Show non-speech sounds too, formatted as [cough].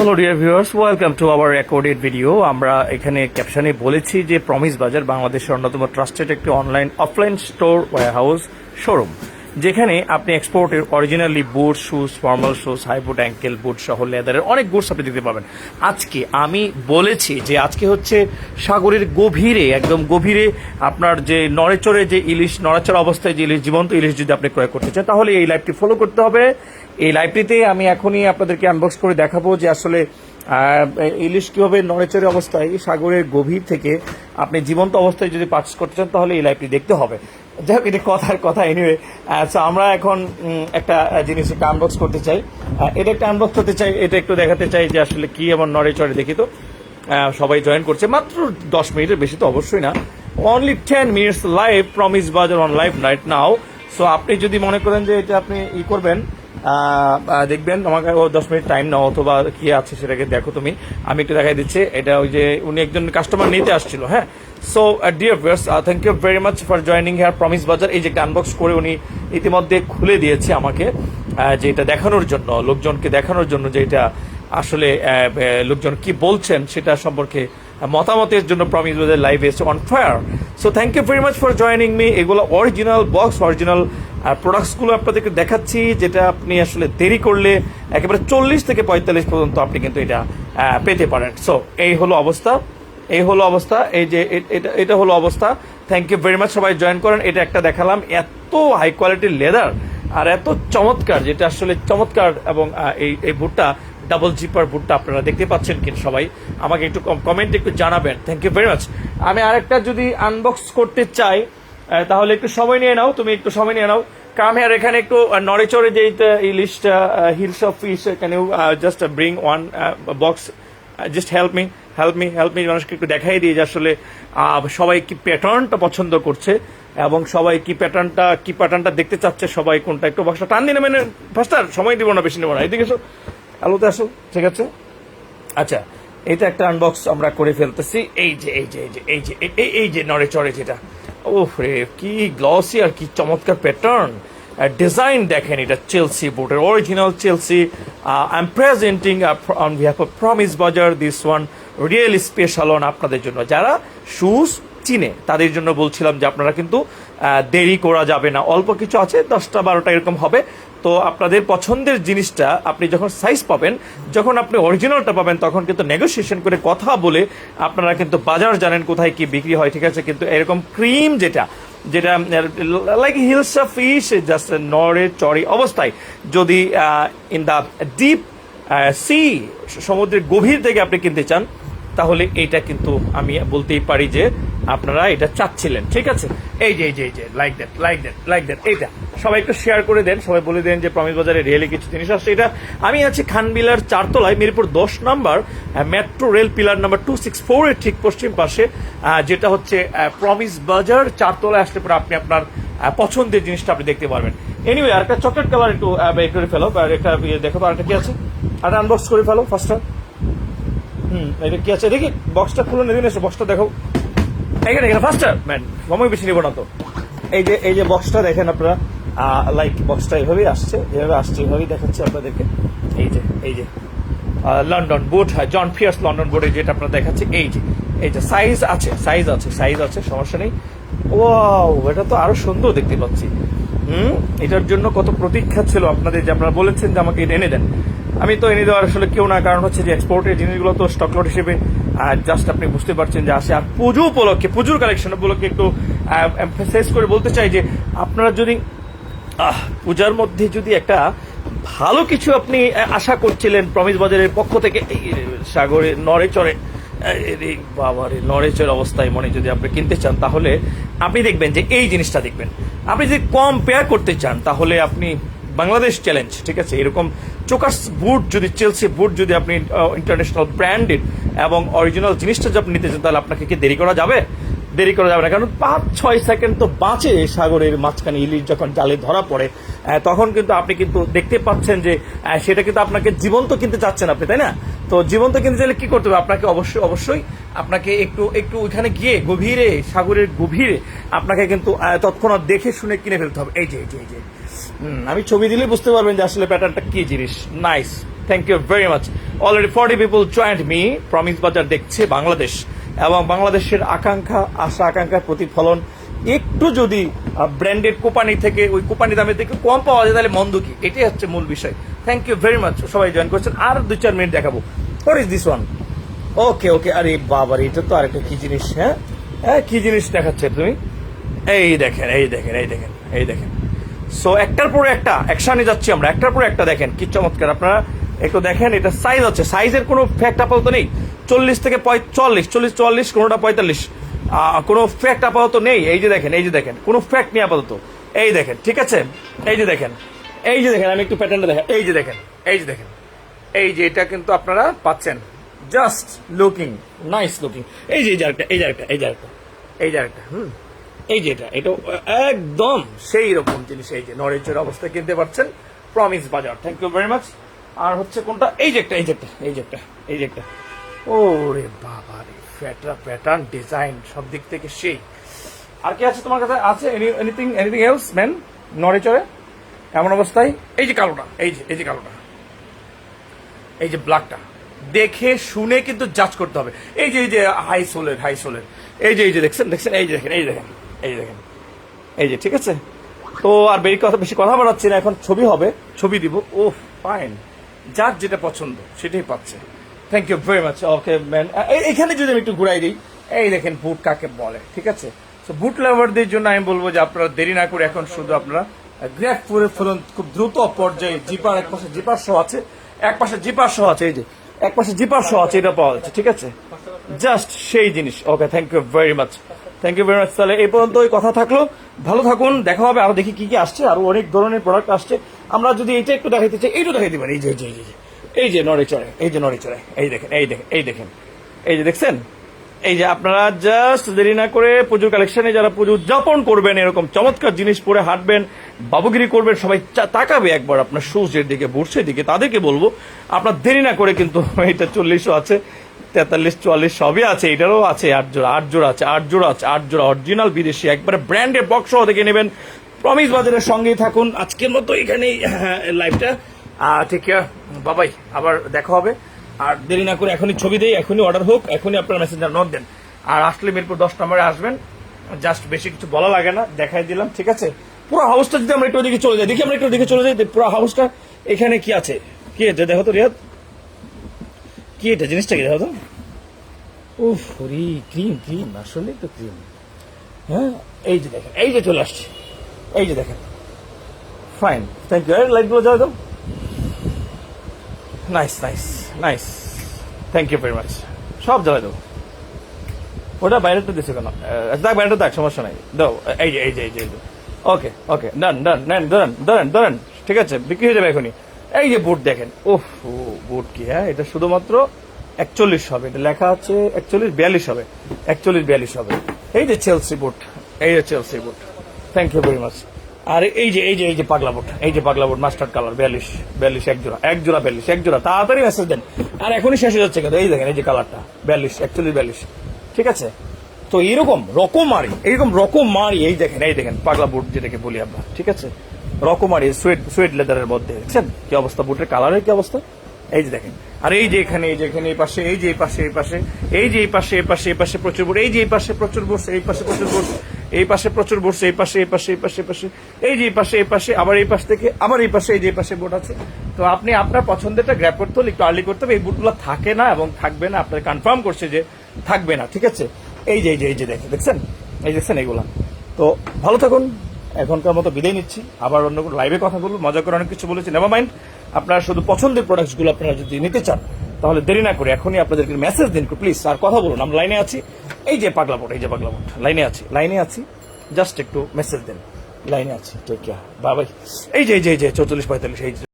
Hello dear viewers welcome to our recorded video আমরা এখানে ক্যাপশনে বলেছি যে প্রমিস বাজার বাংলাদেশের অন্যতম ট্রাস্টেড একটি online offline store house showroom যেখানে আপনি এক্সপোর্টের originally boot shoes formal shoes high boot ankle boot সহ লেদারের অনেক বুটস আপনি দিতে পারবেন আজকে আমি বলেছি যে আজকে হচ্ছে সাগরের গভীরে, একদম গভীরে আপনার যে নড়েচড়ে যে ইলিশ, নড়াচড়া অবস্থায় যে ইলিশ, জীবন্ত ইলিশ যদি আপনি ক্রয় করতে চান, তাহলে এই লাইভটি ফলো করতে হবে। এই লাইভটিতে আমি এখনই আপনাদেরকে আনবক্স করে দেখাবো যে আসলে ইলিশ কীভাবে নড়েচড়ে অবস্থায় সাগরের গভীর থেকে আপনি জীবন্ত অবস্থায় যদি পার্চেস করতে চান, তাহলে এই লাইভটি দেখতে হবে। যাই হোক, এটা কথার কথা এনিওয়ে সো আমরা এখন একটা জিনিস একটা আনবক্স করতে চাই। এটা একটা আনবক্স করতে চাই, এটা একটু দেখাতে চাই যে আসলে কি এমন নড়েচড়ে দেখি তো। সবাই জয়েন করছে। মাত্র দশ মিনিটের বেশি তো অবশ্যই না। Only ten minutes live Promise Bazar on live right now so আপনি যদি মনে করেন যে এটা আপনি ই করবেন দেখবেন তোমাকে ও দশ মিনিট টাইম নাও, অথবা কি আছে সেটাকে দেখো তুমি। আমি একটু দেখাই দিচ্ছি, এটা ওই যে উনি একজন কাস্টমার নিতে আসছিল হ্যাঁ? So dear viewers thank you very much for joining here Promise Bazar এই যে আনবক্স করে উনি ইতিমধ্যে খুলে দিয়েছে আমাকে যে এটা দেখানোর জন্য, লোকজনকে দেখানোর জন্য যে এটা আসলে লোকজন কি বলছেন সেটা সম্পর্কে মতামতের জন্য প্রমিস বাজার লাইভ এসে on fire so thank you very much for joining me এগুলো অরিজিনাল বক্স অরিজিনাল প্রোডাক্টসগুলো আপনাদেরকে দেখাচ্ছি, যেটা আপনি আসলে দেরি করলে একেবারে চল্লিশ থেকে পঁয়তাল্লিশ পর্যন্ত আপনি কিন্তু এটা পেতে পারেন। সো এই হলো অবস্থা, এই হলো অবস্থা, এই যে এটা এটা হলো অবস্থা। থ্যাংক ইউ ভেরি মাচ সবাই জয়েন করেন। এটা একটা দেখালাম, এত হাই কোয়ালিটির লেদার আর এত চমৎকার, যেটা আসলে চমৎকার এবং এই এই বুটটা ডাবল জিপার বুটটা আপনারা দেখতে পাচ্ছেন কিনা সবাই, আমাকে একটু কমেন্ট একটু জানাবেন। থ্যাংক ইউ ভেরি মাচ আমি আরেকটা যদি আনবক্স করতে চাই তাহলে একটু সময় নিয়ে নাও, তুমি একটু সময় নিয়ে নাও। কাম হেয়ার এখানে একটু নড়েচড়ে যে এই heels of fish can you just bring one box just help me help me help me মানুষকে একটু দেখাই দিই যে আসলে সবাই কি প্যাটার্নটা পছন্দ করছে এবং সবাই কি প্যাটার্নটা কি প্যাটার্নটা দেখতে চাচ্ছে, সবাই কোনটা একটু বক্সটা টান দিন মানে ফার্স্টার সময় দিব না, বেশি নেব না। এদিকে আলোতে আসো, ঠিক আছে? আচ্ছা এটা একটা আনবক্স আমরা করে ফেলতেছি। এই যে এই যে এই যে এই যে, এই- যে নড়ে চড়ে যেটা। ওহ রে, কি গ্লসি আর কি চমৎকার প্যাটার্ন ডিজাইন দেখেন এটা চেলসি বোর্ডের original Chelsea I am presenting on behalf of Promise Bazar this one really special on আপনাদের জন্য। যারা শুজ চিনে, তাদের জন্য বলছিলাম যে আপনারা কিন্তু দেরি করা যাবে না। অল্প কিছু আছে, দশটা বারোটা এরকম হবে। তো আপনাদের পছন্দের জিনিসটা আপনি যখন সাইজ পাবেন, যখন আপনি অরিজিনালটা পাবেন, তখন কিন্তু নেগোসিয়েশন করে কথা বলে আপনারা কিন্তু বাজার জানেন কোথায় কি বিক্রি হয়, ঠিক আছে? কিন্তু এরকম ক্রিম যেটা যেটা like heels of fish just নড়ে চড়ে অবস্থায়, যদি ইন দ্য ডিপ সি সমুদ্রের গভীর থেকে আপনি কিনতে চান, তাহলে এটা কিন্তু আমি বলতেই পারি যে আপনারা এটা চাচ্ছিলেন, ঠিক আছে? এই যে এই যে এই যে like that like that like that এইটা। সবাই একটু শেয়ার করে দেন, সবাই বলে দেন যে প্রমিস বাজারে রিয়েলি কিছু জিনিস আসছে এটা আমি আছি খানবিলার চারতলায়, মিরপুর দশ number metro rail pillar number two six four এর ঠিক পশ্চিম পাশে যেটা হচ্ছে প্রমিস বাজার চারতলায় আসলে পরে আপনি আপনার পছন্দের জিনিসটা আপনি দেখতে পারবেন। এনিওয়ে আর একটা চকলেট কালার একটু বের করে ফেলো, আর একটা ইয়ে দেখো আর একটা কি আছে? আর আনবক্স করে ফেলো ফার্স্ট হুম, এটা কি আছে? দেখি বক্সটা খুলে এসে বক্সটা দেখো এখানে এখানে ফাস্টার ম্যান সময় বেশি নেব না তো। এই যে এই যে বক্সটা দেখেন আপনারা লাইক বক্সটা এভাবেই আসছে যেভাবে আসছে এভাবেই দেখাচ্ছে আপনাদেরকে। এই যে এই যে। লন্ডন বোট হয় জন ফিয়ার্স লন্ডন বোর্ডে যেটা আপনারা দেখাচ্ছে এই যে এই যে সাইজ আছে সাইজ আছে সাইজ আছে সমস্যা নেই। ও এটা তো আরও সুন্দর দেখতে পাচ্ছি। হুম? এটার জন্য কত প্রতীক্ষা ছিল আপনাদের যে আপনারা বলেছেন যে আমাকে এটা এনে দেন। আমি তো এনে দেওয়ার আসলে কেউ না, কারণ হচ্ছে যে এক্সপোর্টের জিনিসগুলো তো স্টক লট হিসেবে জাস্ট আপনি বুঝতে পারছেন যে আসে। আর পুজো উপলক্ষে, পুজোর কালেকশন উপলক্ষে একটু শেষ করে বলতে চাই যে আপনারা যদি পূজার মধ্যে যদি একটা ভালো কিছু আপনি আশা করছিলেন প্রমিস বাজারের পক্ষ থেকে সাগরে, নড়ে চড়ে বাবারে অবস্থায় মনে যদি আপনি কিনতে চান, তাহলে আপনি দেখবেন যে এই জিনিসটা দেখবেন। আপনি যদি কম্পেয়ার করতে চান, তাহলে আপনি বাংলাদেশ চ্যালেঞ্জ ঠিক আছে? এরকম চোকাস বুট যদি চেলসি বুট যদি আপনি ইন্টারন্যাশনাল ব্র্যান্ডেড এবং অরিজিনাল জিনিসটা যদি আপনি নিতে চান, তাহলে আপনাকে কি দেরি করা যাবে? দেরি করা যাবে না, কারণ পাঁচ, ছয় সেকেন্ড তো বাঁচে সাগরের মাঝখানে ইলিশ যখন জালে ধরা পড়ে তখন কিন্তু আপনি কিন্তু দেখতে পাচ্ছেন যে সেটা কিন্তু আপনাকে জীবন্ত কিনতে চাচ্ছেন আপনি, তাই না? তো জীবন্ত কিনতে চাইলে কি করতে হবে? আপনাকে অবশ্যই অবশ্যই আপনাকে একটু একটু ওইখানে গিয়ে গভীরে, সাগরের গভীরে আপনাকে কিন্তু তৎক্ষণাৎ দেখে শুনে কিনে ফেলতে হবে। এই যে এই যে এই যে। আমি ছবি দিলে বুঝতে পারবেন যে আসলে প্যাটার্নটা কি জিনিস। Nice thank you very much already forty people joined me Promise Bazar দেখছে বাংলাদেশ। এবং বাংলাদেশের আকাঙ্ক্ষা, আশা, আকাঙ্ক্ষার প্রতিফলন একটু যদি ব্র্যান্ডেড কোম্পানি থেকে, ওই কোম্পানি দামের থেকে কম পাওয়া যায়, তাহলে মন্দ কি? এটাই হচ্ছে মূল বিষয়। থ্যাংক ইউ ভেরি মাচ সবাই জয়েন করছেন। আর দুই চার মিনিট দেখাবো। What is this one okay okay আরে বাবার এটা তো আরেকটা কি জিনিস হ্যাঁ? হ্যাঁ কি জিনিস দেখাচ্ছে তুমি? এই দেখেন এই দেখেন এই দেখেন এই দেখেন। সো একটার পরে একটা, একসাথে যাচ্ছি আমরা। একটার পরে একটা দেখেন, কি চমৎকার আপনারা একটু দেখেন, এটা সাইজ হচ্ছে সাইজের কোনো ফ্যাক্ট আপাতত নেই। চল্লিশ থেকে চল্লিশ চল্লিশ চুয়াল্লিশ কোনোটা পঁয়তাল্লিশ। কোনো ফ্যাক্ট আপাতত নেই। এই যে দেখেন, এই যে দেখেন, কোনো ফ্যাক্ট নেই আপাতত। এই দেখেন, ঠিক আছে? এই যে দেখেন। এই যে দেখেন আমি একটু প্যাটার্নটা দেখেন এই যে দেখেন এই যে দেখেন এই যে এটা কিন্তু আপনারা পাচ্ছেন জাস্ট লুকিং নাইস লুকিং এই যে এই যে আরেকটা এই যে আরেকটা এই যে আরেকটা এই যে আরেকটা হুম এই যে এটা এটা একদম সেই রকম জিনিস এই যে নরেজের অবস্থা কিনতে পারছেন Promise Bazar thank you very much আর হচ্ছে কোনটা এই যে একটা এই যে একটা এই যে একটা এই যে একটা ওরে বাবা রে ফ্যাটা প্যাটার্ন ডিজাইন সব দিক থেকে সেই আর কি আছে তোমার কাছে আছে এনিথিং এনিথিং এলস ম্যান নড়েচড়ে এমন অবস্থায়? এই যে কালোটা, এই যে এই যে কালোটা। এই যে ব্ল্যাকটা দেখে, শুনে কিন্তু জাজ করতে হবে। এই যে এই যে হাই সোলের হাই সোলের এই যে এই যে, দেখছেন দেখছেন, এই যে দেখেন, এই দেখেন এই দেখেন। এই যে, ঠিক আছে? তো আর বেশি কথা বেশি কথা বাড়াচ্ছি না, এখন ছবি হবে, ছবি দিব। ও ফাইন যার যেটা পছন্দ, সেটাই পাচ্ছে। Thank you very much okay man এখানে যদি আমি একটু ঘুরাই দিই, এই দেখেন বুট কাকে বলে, ঠিক আছে? তো বুট লাভারদের জন্য আমি বলব যে আপনারা দেরি না করে এখন শুধু আপনারা গ্র্যাপ করে ফেলুন, খুব দ্রুত পর্যায়ে জিপার এক পাশে জিপার সহ আছে, এক পাশে জিপার সহ আছে, এই যে, এক পাশে জিপার সহ আছে, এটা পাওয়া যাচ্ছে, ঠিক আছে? জাস্ট সেই জিনিস okay thank you very much thank you very much তাহলে এই পর্যন্ত ওই কথা থাকল, ভালো থাকুন, দেখা হবে আরও দেখি কি কি আসছে, আরও অনেক ধরনের প্রোডাক্ট আসছে, আমরা যদি এটা একটু দেখাইতে চাই, এইটা পারি এই যে এই যে এই যে এই যে, নড়ে চড়ে, এই যে, নড়ে চড়ে, এই দেখেন এই দেখেন এই দেখেন, এই যে দেখছেন? এই যে আপনারা জাস্ট দেরি না করে পুজোর কালেকশনে যারা পুজো উদযাপন করবেন, এরকম চমৎকার জিনিস পরে হাঁটবেন, বাবুগিরি করবেন, সবাই তাকাবে একবার আপনার শুজের দিকে বুটসের দিকে, তাদেরকে বলব, আপনার দেরি না করে কিন্তু [laughs] এটা চল্লিশও আছে, তেতাল্লিশ, চুয়াল্লিশ সবই আছে, এটারও আছে, আট জোড়া আট জোড়া আছে, আট জোড়া আছে, আট জোড়া অরিজিনাল বিদেশি, একবারে ব্র্যান্ডের বক্স দেখে নেবেন। প্রমিস বাজারের সঙ্গেই থাকুন, আজকের মতো এখানেই লাইভটা ঠিক বাবাই, আবার দেখা হবে। আর দেরি না করে এখনই ছবি দেই, এখনই অর্ডার হোক, এখনই আপনার মেসেঞ্জার নোট দেন। আর আসলে মিরপুর দশ নম্বরে আসবেন জাস্ট বেশি কিছু বলা লাগে না, দেখাই দিলাম, ঠিক আছে? পুরো হাউসটা যদি আমরা একটু ওদিকে চলে যাই, দেখি আমরা একটু ওদিকে চলে যাই পুরো হাউসটা এখানে কি আছে? কি আছে দেখো তো, রিয়াদ। কি এটা, জিনিসটা কি, দেখো তো? উফ রি ক্রিম ক্রিম আসলে তো ক্রিম হ্যাঁ এই যে দেখেন, এই যে চলে আসছে। এই যে দেখেন। ফাইন থ্যাংক ইউ লাইটগুলো যাও তো। Nice nice nice thank you very much সব জ্বালাই দেবো। ওটা বাইরেটা দিছে কেন? আহ, দেখ বাইরেটা দেখ সমস্যা নাই। দাও এই যে এই যে এই যে ওকে ওকে ডান ডান নেন ধরেন ধরেন ধরেন ঠিক আছে বিক্রি হয়ে যাবে এখনই। এই যে বুট দেখেন ওহ বুট কি হ্যাঁ? এটা শুধুমাত্র একচল্লিশ হবে। এটা লেখা আছে একচল্লিশ বিয়াল্লিশ হবে। একচল্লিশ বিয়াল্লিশ হবে। এই যে চেলসি বুট এই যে Chelsea boot thank you very much আর এই যে এই যে এই যে পাগলা বুট, এই যে পাগলা বুট মাস্টার্ড কালার বিয়াল্লিশ বিয়াল্লিশ, এক জোড়া এক জোড়া, বিয়াল্লিশ, এক জোড়া, তাড়াতাড়ি মেসেজ দেন। আর এখনই শেষ হয়ে যাচ্ছে কিন্তু, এই দেখেন, এই যে কালারটা বিয়াল্লিশ, একচল্লিশ, বিয়াল্লিশ, ঠিক আছে? তো এরকম রকমারি এইরকম রকমারি, এই দেখেন এই দেখেন, পাগলা বুট যেটাকে বলি আমরা, ঠিক আছে? রকমারি সুয়েট সুয়েট লেদারের মধ্যে দেখছেন কি অবস্থা, বুটের কালারের কি অবস্থা? এই যে দেখেন, আর এই যে এখানে, এই যে এখানে, এই পাশে, এই যে এই পাশে এই পাশে, এই যে এই পাশে এই পাশে এই পাশে প্রচুর বুট, এই যে এই পাশে প্রচুর বসে এই পাশে প্রচুর বুট এই পাশে প্রচুর বসে এই পাশে এই পাশে এই পাশে এই পাশে। এই যে এই পাশে এই পাশে, আবার এই পাশ থেকে, আবার এই পাশে, এই যে পাশে বুট আছে। তো আপনি আপনার পছন্দেরটা গ্র্যাপ করতে হলে একটু আর্লি করতে হবে। এই বুটগুলো থাকে না এবং থাকবে না। আপনার কনফার্ম করছে যে থাকবে না, ঠিক আছে? এই যে এই যে এই যে দেখেন, দেখছেন? এই দেখছেন এইগুলা তো ভালো থাকুন। এখনকার মতো বিদায় নিচ্ছি। আবার অন্য কোনো লাইভে কথা বলব। মজা করে অনেক কিছু বলেছি। নেভার মাইন্ড আপনারা শুধু পছন্দের প্রোডাক্টসগুলো আপনারা যদি নিতে চান তাহলে দেরি না করে এখনই আপনাদেরকে মেসেজ দিন প্লিজ আর কথা বলুন। আমরা লাইনে আছি। এই যে পাগলা বোট, এই যে পাগলা বোট লাইনে আছি লাইনে আছি। জাস্ট একটু মেসেজ দিন। লাইনে আছি ঠিক বাবাই এই যে এই যে এই যে, চৌচল্লিশ পঁয়তাল্লিশ, এই